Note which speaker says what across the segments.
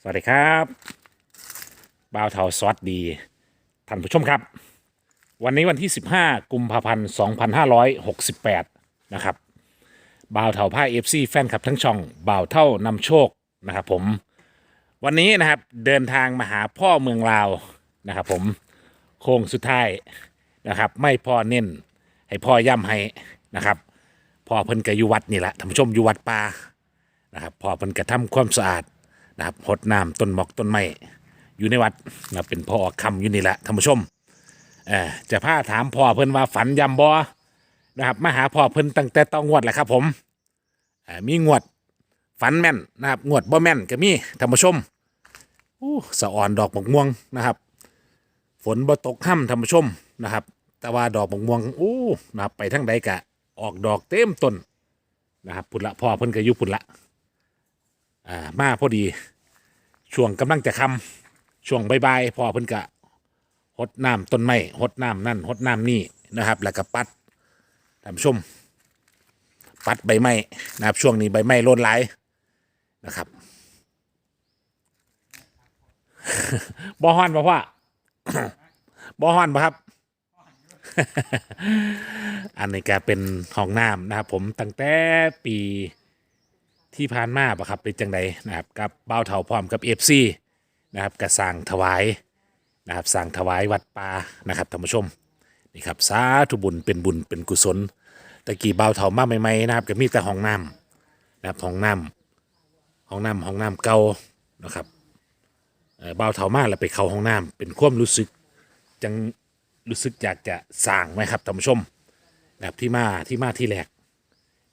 Speaker 1: สวัสดีครับบ่าวเทาสวัสดีท่านผู้ชมครับ วันนี้วันที่ 15 กุมภาพันธ์ 2568 นะครับบ่าวเทาผ้าเอฟซีแฟนคลับทั้งช่องบ่าวเท่านำโชคนะครับผม วันนี้นะครับเดินทางมาหาพ่อเมืองลาวนะครับผมโค้งสุดท้ายนะครับ ไม่พ่อเน้นให้พ่อย่ำให้นะครับพ่อเพิ่นกอยู่วัดนี่แหละท่านผู้ชมอยู่วัดป่านะครับพ่อเพิ่นกระทำความสะอาด นะครับหดน้ำต้นหมอกต้นไม้อยู่ในวัดนะเป็นพ่อคำอยู่นี่แหละท่านผู้ชมเออจะพาถามพ่อเพิ่นว่าฝันยำบอนะครับมาหาพ่อเพิ่นตั้งแต่ต้องงวดแหละครับผมมีงวดฝันแม่นนะครับงวดบ่แม่นก็มีท่านผู้ชมอู้สะอ่อนดอกบกม่วงนะครับ ฝนบ่ตกห่ำท่านผู้ชมนะครับ แต่ว่าดอกบกม่วงอู้นะครับไปทั้งใดกะออกดอกเต็มต้นนะครับ พุ่นละพ่อเพิ่นก็อยู่พุ่นละ อ่ามาพอดี ช่วงกำลังจะคำช่วงบ่ายๆพอเพิ่นกะหดน้ำต้นไม้หดน้ำนั่นหดน้ำนี่นะครับ แล้วก็ปัดท่านผู้ชม ปัดใบไม้นะครับช่วงนี้ใบไม้โลนหลายนะครับบ่ฮ้อนบ่พ่อบ่ฮ้อนบ่ครับ อันนี้ก็เป็นห้องน้ำนะครับผมตั้งแต่ปี ที่ผ่านมาปะครับเป็นจังใดนะครับกับเบ้าเถาพร้อมกับเอฟซีนะครับกระสร้างถวายนะครับสร้างถวายวัดป่านะครับท่านผู้ชมนี่ครับสาธุบุญเป็นบุญเป็นกุศลตะกี้เบ้าเถามาใหม่ๆนะครับก็มีแต่ห้องน้ำนะครับห้องน้ำห้องน้ำห้องน้ำเก่านะครับเบ้าเถามาแล้วไปเข้าห้องน้ำเป็นความรู้สึกจังรู้สึกอยากจะสร้างไหมครับท่านผู้ชมนะครับที่มาที่มาที่แรก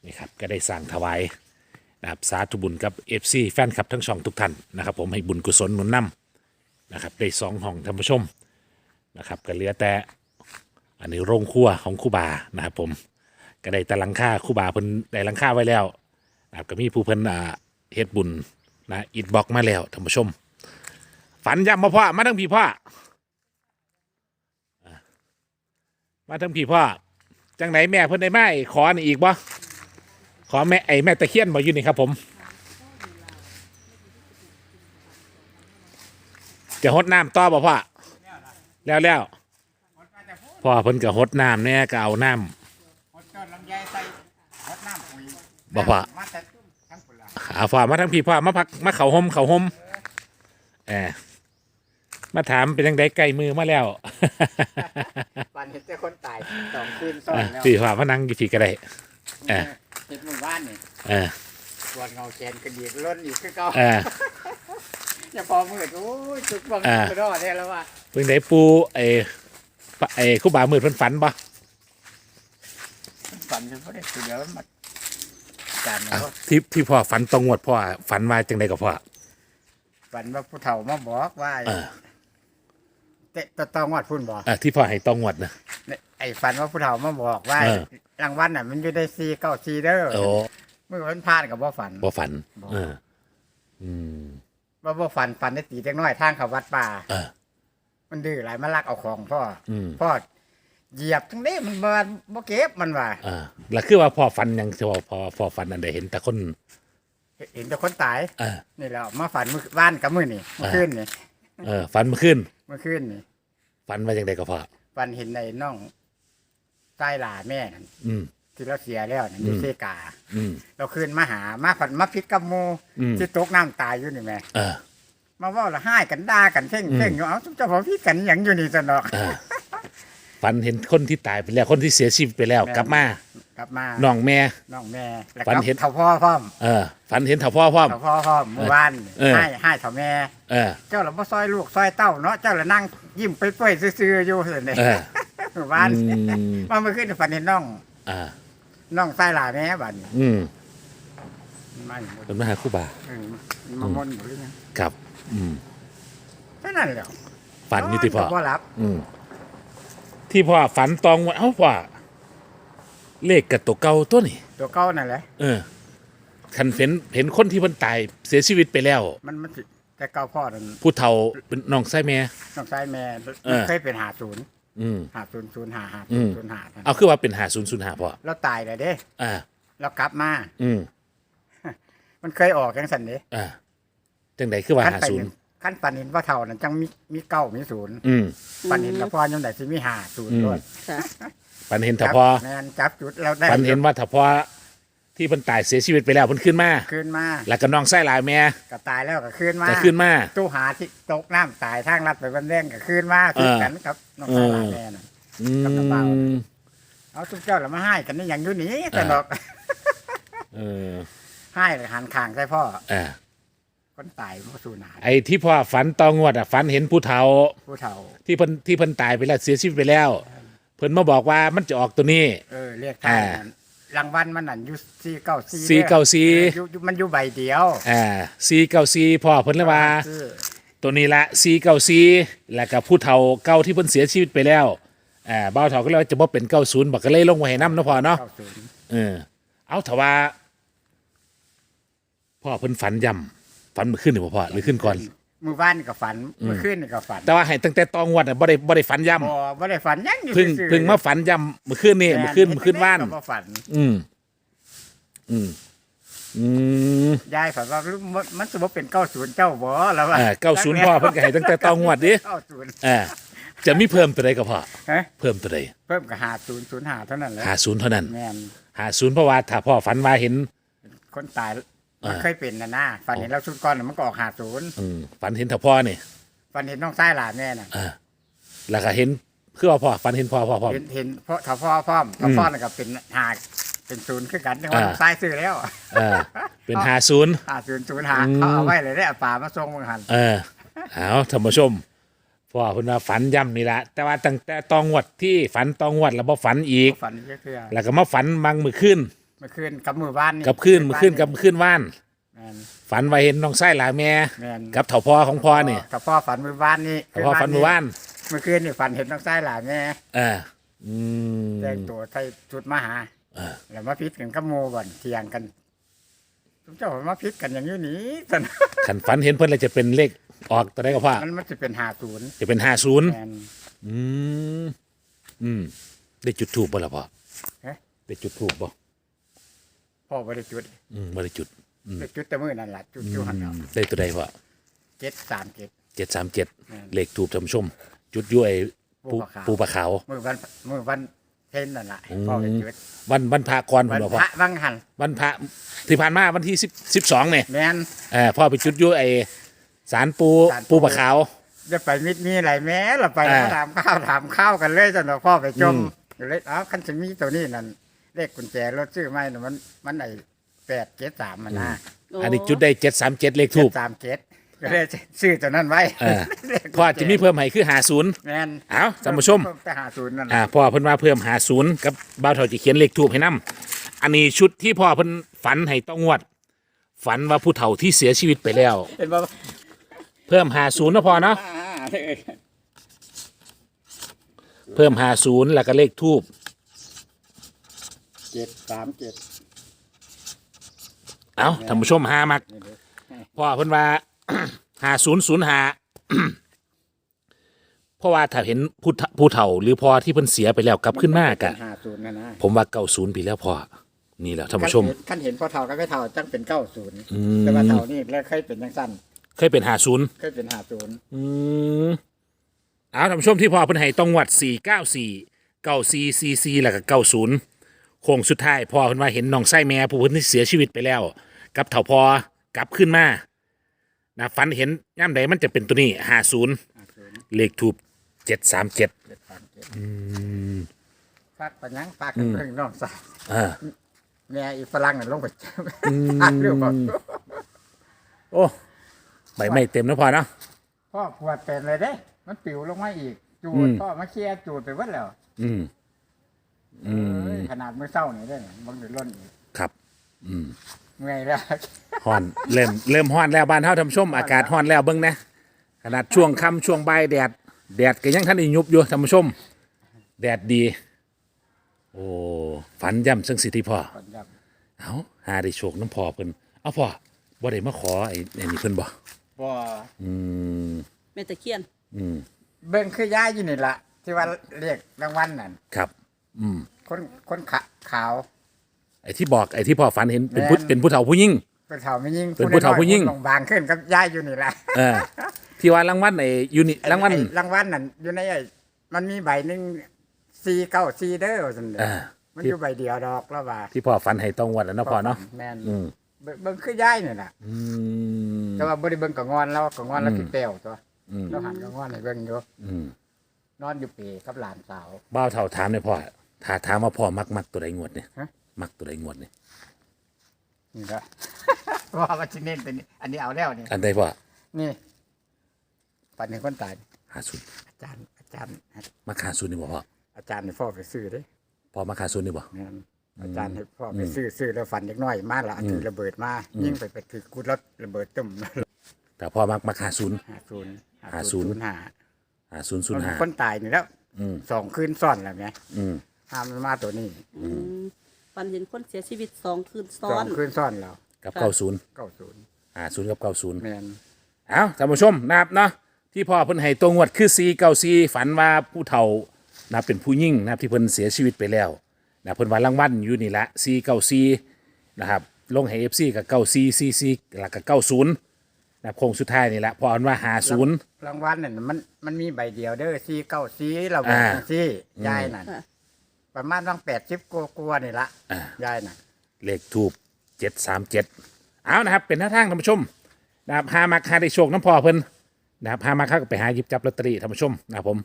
Speaker 1: นี่ครับก็ได้สร้างถวาย นะครับสาธุบุญกับ FC แฟนคลับทั้งสองทุกท่านนะครับผมให้บุญกุศลหนุนนำนะครับได้สองห้องท่านผู้ชมนะครับก็เหลือแต่อันนี้โรงครัวของคูบานะครับผมก็ได้ต่หลังค่าคูบาเพิ่นได้ลังค่าไว้แล้วนะครับก็มีผู้เพิ่นอ่าเฮ็ดบุญนะอิดบล็อกมาแล้วท่านผู้ชม ฝันย้ำมาพ่อมาทั้งพี่พ่อมาทั้งพี่พ่อจังไหนแม่เพิ่นได้ไหมขอนี่อีกบ่ อแม่ไอ้แม่ตะเคียนมาอยู่นี่ครับผม จะหดน้ำต่อบ่พ่อแล้วแล้วพ่อเพิ่นก็หดน้ำเนี่ยก็เอาน้
Speaker 2: หดต้นลำไยใส่หดน้ำปุ๋ย
Speaker 1: บ่พอ
Speaker 2: มาแต่ทั้งปุ๋ยละำ
Speaker 1: เอาพ่อมาทั้งพี่พ่อมาพักมาเขาห่มเขาห่มเออมาถามเป็นยังไงไกลมือมาแล้ว
Speaker 2: วันเห็นแต่คนตายสองคืนซ้อ
Speaker 1: เอนอ
Speaker 2: แล้ว
Speaker 1: พี่พ่อมานั่งอยู่พี่ก็ได้เออ
Speaker 2: เห็นหมู่บ้านนี่
Speaker 1: เออ
Speaker 2: ปวดเงาแขนกระดีกล้นอีกคือเก่า
Speaker 1: เออ
Speaker 2: อย่าพอมืดโอ้ยจุกบัง
Speaker 1: อ่า
Speaker 2: กระดอได้แล้วว่า
Speaker 1: เป็นไงปูไอ้ปะไอ้ครู่บามืดเพิ่นฝันปะ
Speaker 2: ฝันจนพอได้สุดเดี๋ยวมันมาจาน
Speaker 1: อ้า
Speaker 2: เนาะ
Speaker 1: วที่ที่พ่อฝันตรงงวดพ่อฝันมาจังไดกับพ่อ
Speaker 2: ฝันว่าผู้เฒ่ามาบอกว่า
Speaker 1: เออ
Speaker 2: เตะตะตองวัดพุ่นบอก
Speaker 1: อะที่พ่อให้ตรงงวดนะ
Speaker 2: ไอ้ฝันว่าผู้เฒ่ามาบอกว่า
Speaker 1: เออ
Speaker 2: รางวัลน่ะ มันอยู่ได้ซีเก้าซีเด้อ
Speaker 1: โอ้
Speaker 2: เมื่อวันพลาดกับว่าฝัน
Speaker 1: บ่ฝัน
Speaker 2: บ่
Speaker 1: เอออืม
Speaker 2: ว่าบ่ฝันฝันได้ตีจังน้อยทางเขาวัดป่า
Speaker 1: เออ
Speaker 2: มันดื้อหลายมันลักเอาของพ่อ
Speaker 1: อืม
Speaker 2: พ่อเหยียบทั้งนี้มันมาบ่เก็บมันว่า
Speaker 1: อ่าแล้วคือว่าพ่อฝันยังจะว่าพ่อพ่อฝันอันใดเห็นแต่คน
Speaker 2: เห็นแต่คนตาย
Speaker 1: เออ
Speaker 2: นี่แหล้วมาฝันมื้อบ้านกับมื้อนี่เมื่อคืนนี่
Speaker 1: เออฝันเมื่อคืน
Speaker 2: เมื่อคืนนี่
Speaker 1: ฝันว่าจังไดกับพ่อ
Speaker 2: ฝันเห็นในน้อง ใต้หลาแม่นั่น
Speaker 1: อืม
Speaker 2: ที่เราเสียแล้วนั่นอยู่
Speaker 1: อืม
Speaker 2: เซกา
Speaker 1: อืม
Speaker 2: เราคืนมาหามาฝันมาพิดกับหมู่
Speaker 1: อืม
Speaker 2: ที่ตกน้ำตายอยู่นี่แม่
Speaker 1: เออ
Speaker 2: มาเว้าละให้กันด่ากันเพ่ง
Speaker 1: อืม
Speaker 2: เพ่งอยู่เอ้าเจ้าของพิดกันหยังอยู่นี่ซะเนาะ
Speaker 1: เออ ฝันเห็นคนที่ตายไปแล้วคนที่เสียชีวิตไปแล้ว
Speaker 2: แม่
Speaker 1: กลับมา
Speaker 2: กลับมา
Speaker 1: น้องแม่
Speaker 2: น้องแม่แล้ว
Speaker 1: ฝัน
Speaker 2: ก็
Speaker 1: เห็น
Speaker 2: เฒ่าพ่อพร้อม
Speaker 1: เออ ฝันเห็นเถ่าพ่อพร้อม
Speaker 2: เฒ่าพ่อพร้อมหมู่บ้าน
Speaker 1: เออ
Speaker 2: ให้ให้เฒ่าแม่
Speaker 1: เออ
Speaker 2: เจ้าละบ่ซอยลูกซอยเต้าเนาะเจ้าละนั่งยิ้มเปื่อยๆซื่อๆอยู่ซั่นเด้
Speaker 1: เออ
Speaker 2: หมู่ บ้าน
Speaker 1: อืม
Speaker 2: มาเมื่อคืนฝันเห็นน้อง
Speaker 1: อ่า
Speaker 2: น้องใต้หลาแม่บัดนี้
Speaker 1: อืม
Speaker 2: มาอยู่
Speaker 1: เป็นมหาครู่บา
Speaker 2: เออมามนอยู่หรือยัง
Speaker 1: ครับ อืม
Speaker 2: แค่นั้นแหละ
Speaker 1: ฝันอยู่ที่พ่อ
Speaker 2: บ่รับ
Speaker 1: อืมที่พ่อฝันตองว่าเอ้าพ่อเลขกับตัวเก่าตัวนี่
Speaker 2: ตัวเก่านั่นแหละ
Speaker 1: เออคันเห็นเห็นคนที่เพิ่นตายเสียชีวิตไปแล้ว
Speaker 2: มันมันสิแต่เก่าพ่อนั่น
Speaker 1: ผู้เฒ่าเป็นน้องไส้แม่
Speaker 2: น้องชายแม่
Speaker 1: เออ
Speaker 2: เคยเป็นหาศูนย์
Speaker 1: อืม
Speaker 2: หาศูนย์ศูนย์หาหา
Speaker 1: อืม
Speaker 2: ศูนย์หา
Speaker 1: เอาคือว่าเป็นหาศูนย์ศูนย์หาพ่อ
Speaker 2: เราตายเลยเด้
Speaker 1: อ่า
Speaker 2: เรากลับมา
Speaker 1: อืม
Speaker 2: มันเคยออกจังสันเด้
Speaker 1: อ่าจังไดคือว่า
Speaker 2: ขั้น
Speaker 1: หา
Speaker 2: ไป
Speaker 1: ศูนย์
Speaker 2: ขั้นปันนินว่าเท่านั้นจังมีมีเก้ามีศูนย์
Speaker 1: อืม
Speaker 2: ปันนินกับพรยังไดสิมีห้าศูนย์
Speaker 1: อืม
Speaker 2: ด้วย
Speaker 3: ค่ะ
Speaker 1: ฝันเห็นถ้าพอ
Speaker 2: แมนจับจุดแล้วได้
Speaker 1: ฝันเห็นว่าถ้าพอ ที่เพิ่นตายเสียชีวิตไปแล้วเพิ่นขึ้นมา
Speaker 2: คืนมา
Speaker 1: แล้วก็น้องไส้หลายแม่
Speaker 2: ก็ตายแล้วก็คืนมา
Speaker 1: ก็ขึ้นมา
Speaker 2: ตู้หาที่ตกน้ำตายทางรัดไปบันแดงก็คืนมา
Speaker 1: เออ
Speaker 2: คือกันครับน้องชายหลานแม่น่ะ
Speaker 1: อื
Speaker 2: กับกระเป๋า
Speaker 1: ม
Speaker 2: เอาทุกเจ้าละมาให้กันนี่อย่างอยู่นี้แต่ดอก
Speaker 1: เออ
Speaker 2: ให้เลยหันข้างใส่พ่อ
Speaker 1: อ่า
Speaker 2: คนตายผู้สูญหาย
Speaker 1: ไอ้ที่พ่อฝันตองวดอะฝันเห็นผู้เฒ่า
Speaker 2: ผู้เฒ่า
Speaker 1: ที่เพิ่นที่เพิ่นตายไปแล้วเสียชีวิตไปแล้ว เพิ่นมาบอกว่ามันจะออกตัวนี้
Speaker 2: เออเรียกทาย
Speaker 1: อ่า
Speaker 2: นั่น รางวัลมันนั่นอยู่สี่เก้าสี่
Speaker 1: สี่เก้าสี่
Speaker 2: อยู่อยู่มันอยู่ใบเดียว
Speaker 1: อ่าซีเก้าซีพ่อเพิ่นเลยว่า
Speaker 2: ซื้อ
Speaker 1: ตัวนี้ละซีเก้าซีแล้วก็ผู้เฒ่าเก่าที่เพิ่นเสียชีวิตไปแล้วอ่าบ่าวเฒ่าก็เลยว่าจะบ่เป็นเก้าศูนย์บักก็เลยลงไว้ให้นำเนาะพ่อเนาะ
Speaker 2: เก้าศูนย์
Speaker 1: เออเอาถ้าว่าพ่อเพิ่นฝันย่ำฝันเมื่อคืนหรือบ่พ่อหรือขึ้นก่อน
Speaker 2: มือบ้านก็ฝันเมื่อคืนนี่ก็ฝัน
Speaker 1: แต่ว่าให้ตั้งแต่ตองวดน่ะบ่ได้บ่ได้ฝันย่
Speaker 2: บ่บ่ได้ฝันหยังอยู่ำ
Speaker 1: เพิ่ง
Speaker 2: ซื่อๆ
Speaker 1: เพิ่งมาฝันย่ำเมื่อคืนนี่เมื่อคืนเมื่อคืนว่าน
Speaker 2: ก็บ่ฝัน
Speaker 1: อืม อืม อืม
Speaker 2: ยายฝันว่ามันมันจะบ่เป็นเก้าศูนย์เจ้าบ่แล้วว่า
Speaker 1: อ่าเก้าศูนย์พ่อเพิ่นก็ให้ตั้งแต่ตองวดดิ
Speaker 2: เก้าศูนย์
Speaker 1: อ่าจะมีเพิ่มตัวใดก็พ่อ
Speaker 2: ฮะ
Speaker 1: เพิ่มตัวใด
Speaker 2: เพิ่มกับหาศูนย์ศูนย์หาเท่านั้นแหละ
Speaker 1: หาศูนย์เท่านั้น
Speaker 2: แม่น
Speaker 1: หาศูนย์เพราะว่าถ้าพ่อฝันว่าเห็น
Speaker 2: คนตาย มัน
Speaker 1: อ่า
Speaker 2: เคยเป็นนะนะฝันเห็นเราชุดก้อนน่ะมันก็ออกหาศูนย์
Speaker 1: อืมฝันเห็นถ้าพ่อนี่
Speaker 2: ฝันเห็นน้องชายหลานแม่น่ะ
Speaker 1: อ่าแล้วก็เห็นคือว่าพ่อฝันเห็นพ่อพ่อพ่อ
Speaker 2: เห็นเห็นเพราะถ้าพ่อพร้อมถ้าพ่อน่ะก็เป็นหาเป็นศูนย์คือกันที่ว่า
Speaker 1: อ่า
Speaker 2: น้องชายซื้อแล้ว
Speaker 1: อ่าเป็นหาศูนย์
Speaker 2: หาศูนย์ศูนย์หา
Speaker 1: อืม
Speaker 2: เขาเอาไว้เลยได้เอาป่ามาส่งเมืองหัน
Speaker 1: เออเอาท่านผู้ชมพ่อเพิ่นว่าฝันย่ำนี่ละแต่ว่าตั้งแต่ตองวดที่ฝันตองวดแล้วบ่ฝันอีก
Speaker 2: ฝันเยอะเพื่อ
Speaker 1: แล้วก็มาฝันมังมือขึ้น
Speaker 2: เมื่อคืนกับมือบ้านนี่
Speaker 1: กับขึ้นมือขึ้นกับมือขึ้นว่าน
Speaker 2: แม่น
Speaker 1: ฝันว่าเห็นน้องไส้หลาแม่
Speaker 2: แม่น
Speaker 1: กับเถ่าพ่อของพ่อนี่
Speaker 2: กับพ่อฝันมือบ้านนี่
Speaker 1: เถ่าพ่อฝันมือว่าน
Speaker 2: เมื่อคืนนี่ฝันเห็นน้องชายหลานแม่
Speaker 1: เอออืม
Speaker 2: แต่งตัวใส่ชุดมาหา
Speaker 1: เออ
Speaker 2: แล้วมาพิษกันกับโมบ่อนเที่ยงกันทุกเจ้ามาพิษกันอย่างนี้หนีสัน
Speaker 1: ขันฝันเห็นเพิ่นเลยจะเป็นเลขออกตัวได้ก็พ่อ
Speaker 2: มันมันจะเป็นหาศูนย์
Speaker 1: จะเป็นห้าศูนย์
Speaker 2: แมน
Speaker 1: อืมอืมได้จุดถูกบ่ล่ะพ่อ
Speaker 2: เอ๊ะ
Speaker 1: ได้จุดถูกบ่
Speaker 2: พ่อบริจุด
Speaker 1: อืมบ่ได้จุด
Speaker 2: ไปจุดแต่มือนั่นแหละจุดจุดหันเอา
Speaker 1: ได้ตัวใดพ่อ
Speaker 2: เจ็ดสามเจ็ด
Speaker 1: เจ็ดสามเจ็ด
Speaker 2: อืม
Speaker 1: เลขถูกท่านผู้ชม จุดย้วยปู
Speaker 2: ปู
Speaker 1: ปู
Speaker 2: ป
Speaker 1: ป
Speaker 2: ลา
Speaker 1: ลา
Speaker 2: ขาว
Speaker 1: ขาว
Speaker 2: มือวันมือวันเทนนั่นแหละ
Speaker 1: อืม
Speaker 2: พ่อไปจุด
Speaker 1: วันวันพระก่อน
Speaker 2: วัน
Speaker 1: ผมบอก
Speaker 2: พ
Speaker 1: พ่อ
Speaker 2: ระวังหัน
Speaker 1: วันพระที่ผ่านมาวันที่สิบสิบสองเนี่ย
Speaker 2: แมน
Speaker 1: เออพ่อไปจุดย้วยไอสารปู
Speaker 2: ศาลปู
Speaker 1: ปูปลาขาว
Speaker 2: จะไปมิดมีอะไรแม้เราไป
Speaker 1: อ่า
Speaker 2: ถามข้าวถามข้าวกันเลยจนเราพ่อไปจม
Speaker 1: อืม
Speaker 2: อยู่เลยเอ้าคันจะมีตัวนี้นั่น เลขกุญแจรถชื่อไม่น่ะมัน มันไอแปดเจ็ดสามมันนะ
Speaker 1: อันนี้จุดได้เจ็ดสามเจ็ดเลขถูก
Speaker 2: สามเจ็ดก็เลยชื่อตัวนั้นไว้
Speaker 1: เออพ่อจะมีเพิ่มให้คือหาศูนย์
Speaker 2: แมน
Speaker 1: เอาท่านผู้ชม
Speaker 2: เพิ่ไปหาศูนย์นั่น
Speaker 1: อ่าพ่อเพิ่นว่าเพิ่มหาศูนย์กับบ้าวเถาจะเขียนเลขถูกให้นํอันนี้ชุดที่พ่อเพิ่นฝันให้ต้องงวด ฝันว่าผู้เฒ่าที่เสียชีวิตไปแล้ว
Speaker 2: เห็นป่ะ
Speaker 1: เพิ่มหาศูนย์นะพ่อเนาะเพิ่มหาศูนย์แล้วก็เลขทูบ
Speaker 2: เจ็ดสามเจ็ด
Speaker 1: เอาท่านผู้ชมหามัก
Speaker 2: นี่เด้อ
Speaker 1: พ่อเพิ่นว่า หาศูนย์ศูนย์หา เพราะว่าถ้าเห็นผู้เฒ่าผู้เฒ่า หรือพ่อที่เพิ่นเสียไปแล้วกลับขึ้นมากะ
Speaker 2: หาศูนย์นะนะ
Speaker 1: ผมว่าเก้าศูนย์ปีแล้วพ่อนี่แหละท่านผู้ชม
Speaker 2: ขั้นเห็นพ่อเท่าก็ไม่เท่าจังเป็นเก้าศูนย์
Speaker 1: อืม
Speaker 2: แต่ว่าเท่านี่แล้วเคยเป็นยังสั้น
Speaker 1: เคยเป็นหาศูนย์
Speaker 2: เคยเป็นหาศูนย์
Speaker 1: อืมเอาท่านผู้ชมที่พ่อเพิ่นให้ต้องวัดสี่เก้าสี่เก้าสี่สี่สี่แล้วก็เก้าศูนย์ โค้งสุดท้ายพ่อเพิ่นว่าเห็นน้องไส้แม่ผู้เพิ่นที่เสียชีวิตไปแล้ว กับเถ่าพอกลับขึ้นมานะฝันเห็นย่ำใดมันจะเป็นตัวนี้ห้าศูนย์
Speaker 2: หาศูนย์
Speaker 1: เลขทูบเจ็ดสามเจ็ด
Speaker 2: เจ็ดสามเจ็ดฝากปัญญังฝากกันเรื่องน้องสาว
Speaker 1: อ่า
Speaker 2: แม่อีฝรั่งน่ะลงไปเจออ่านเรื่องก่อน
Speaker 1: โอ้ใบไม่เต็มนะพ่อเนาะ
Speaker 2: พ่อปวดเป็นเลยเด้ มันปิวลงมาอีก จู
Speaker 1: อื
Speaker 2: ด
Speaker 1: ม
Speaker 2: พ่อมาเคลียร์จูดไปวัดแล้ว
Speaker 1: อืม อืม
Speaker 2: เอ้ยขนาดมือเศร้านี่ได้เนี่ยบังเดือดร้อนอีก
Speaker 1: ครับ อืม
Speaker 2: เมื่อยแล้ว
Speaker 1: ฮ้อน เริ่ม เริ่มฮ้อนแล้วบ้านเฮาทำชม อากาศฮ้อนแล้วเบิ่งนะ ขนาดช่วงค่ำช่วงบ่ายแดด แดดก็ยังท่านได้ยุบอยู่ท่านผู้ชม แดดดี โอ้ ฝันย่ำซึ่งสิทธิพ่อ
Speaker 2: ก่อนครับ
Speaker 1: เอาหาได้โชคน้ำพ่อเพิ่นเอาพ่อบ่ได้มาขอไอ้ไอ้นี่เพิ่นบ่
Speaker 2: บ่
Speaker 1: อืม
Speaker 3: แม่ตะเคียน
Speaker 1: อืม
Speaker 2: เบิ่งคือย่าอยู่นี่ละที่ว่าเรียกรางวัลนั่น
Speaker 1: ครับ อืม
Speaker 2: คนคนขะขาว
Speaker 1: ไอ้ที่บอกไอ้ที่พ่อฝันเห็นเป็นผู้
Speaker 2: แม่น
Speaker 1: เป็นผู้เฒ่าผู้ยิ่ง
Speaker 2: เผู้เฒ่าไม่ยิ่ง
Speaker 1: เป็นผู้เฒ่าผู้ยิ่ง
Speaker 2: ลงบางขึ้นกับยายอยู่นี่แหละ
Speaker 1: เออ ที่ว่ารางวัลไอ้ยูนิรางวัล
Speaker 2: ไอ้รางวัลนั่นอยู่ในไอ้มันมีใบหนึ่งซีเก้าซีเด้อสันเด
Speaker 1: อ่า
Speaker 2: มัน
Speaker 1: ที่
Speaker 2: อยู่ใบเดียวดอกแล้วว่า
Speaker 1: ที่พ่อฝันให้ต้องวัดแล้วเนาะพ่อเนาะ
Speaker 2: แม่น
Speaker 1: อืม
Speaker 2: เบิ่งเบิ่งคือยายนี่น่ะ
Speaker 1: อืม
Speaker 2: แต่ว่าบ่ได้เบิ่งกับงอนแล้วกับงอนแล้ว
Speaker 1: อืม
Speaker 2: สิเปรี้ยวตัว
Speaker 1: อืม
Speaker 2: เราหันกับงอนให้เบิ่งอยู่
Speaker 1: อืม
Speaker 2: นอนอยู่เปรกับหลานสาว
Speaker 1: บ้าวเท่าถามเลยพ่อ ถ้าถามว่าพ่อมักมักตัวใดงวดเนี่ย
Speaker 2: ฮะ
Speaker 1: มักตัวใดงวดเนี่ย
Speaker 2: นี่ก็ว่ามันสิเน้นตัวนี้ อันนี้เอาแล้วนี่
Speaker 1: อันใดพ่อ
Speaker 2: นี่ปันนี้คนตาย
Speaker 1: หาศูนย์
Speaker 2: อาจารย์ อาจารย์
Speaker 1: มักหาศูนย์นี่บ่พ่อ
Speaker 2: อาจารย์ให้พ่อไปซื้อเด้
Speaker 1: พ่อมักหาศูนย์นี่บ่
Speaker 2: นั่นอาจารย์ให้พ่อไปซื้อซื้อแล้วฝันเล็กน้อยมาละถือระเบิดมายิงไปไปถือกุดรถระเบิดตึ้ม
Speaker 1: แต่พ่อมักมักหาศูนย์
Speaker 2: ห้าศูนย์
Speaker 1: ห้าศูนย์
Speaker 2: ห้า
Speaker 1: หาศูนย์ศูนย์ห้า
Speaker 2: คนตายนี่แล้ว
Speaker 1: อืม
Speaker 2: สองคืนซ้อนแล้วไง
Speaker 1: อืม
Speaker 2: ห้ามมันมาตัวนี้
Speaker 3: อืมฝันเห็นคนเสียชีวิตสองคืนซ้อ
Speaker 2: สอนงคืนซ้อนแล้ว
Speaker 1: กับ
Speaker 3: ค่ะ
Speaker 1: เก้าศูนย์
Speaker 2: เก้าศูนย์
Speaker 1: หาศูนย์กับเก้าศูนย์
Speaker 2: แมน
Speaker 1: เอาท่านผู้ชมนะครับเนาะที่พ่อเพิ่นให้ตัวงวดคือซีเก้าซีฝันว่าผู้เฒ่านะเป็นผู้ยิ่งนะครับที่เพิ่นเสียชีวิตไปแล้วนะเพิ่นว่ารางวัลอยู่นี่ละซีเก้าซีนะครับลงให้เอฟซีกับเก้าซีซีซีแล้วก็เก้าศูนย์นะครับโค้งสุดท้ายนี่แหละพออันว่าหาศูนย์
Speaker 2: รางวัลนั่นมันมันมีใบเดียวเด้อซีเก้าซีเราบอก
Speaker 1: อ่า
Speaker 2: ซียายนั่น
Speaker 3: ค่ะ
Speaker 2: ประมาณต้องแปดสิบกว่าๆนี่ละ
Speaker 1: อ่า
Speaker 2: ยายน่ะ
Speaker 1: เลขทูบเจ็ดสามเจ็ดเอานะครับ เป็นหน้าทางท่านผู้ชมนะครับหามักหาได้โชคน้ำพอเพิ่นนะครับหามักเข้าก็ไปหาหยิบจับลอตเตอรี่ท่านผู้ชมนะครับผม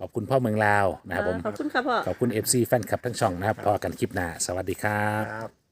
Speaker 1: ขอบคุณพ่อเมืองลาวนะครับผม
Speaker 3: ขอบคุณค่ะพ่อ
Speaker 1: ขอบคุณ FC แฟนคลับทั้งช่องนะครับพอกันคลิปหน้า สวัสดีครับ
Speaker 2: ครับ